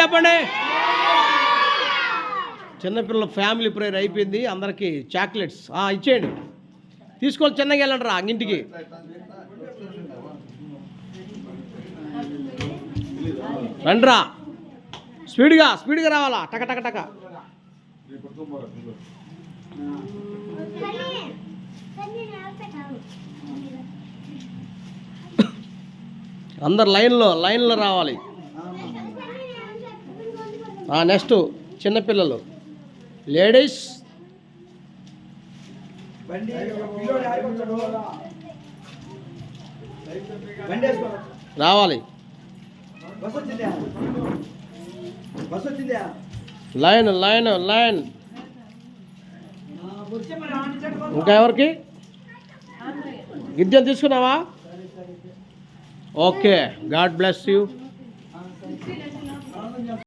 చెప్పండి. చిన్నపిల్లల family prayer అయిపోయింది. అందరికీ చాక్లెట్స్ ఇచ్చేయండి. తీసుకొని చిన్నగా వెళ్ళండి రా ఇంటికి. రండిరా. స్పీడ్గా స్పీడ్గా రావాలా? టక టక టక. అందరు లైన్లో లైన్లో రావాలి. నెక్స్ట్ చిన్నపిల్లలు లేడీస్. రావాలి. Line line line. ఇంకా ఎవరికి? గిద్దెలు తీసుకున్నావా? ఓకే. God bless you.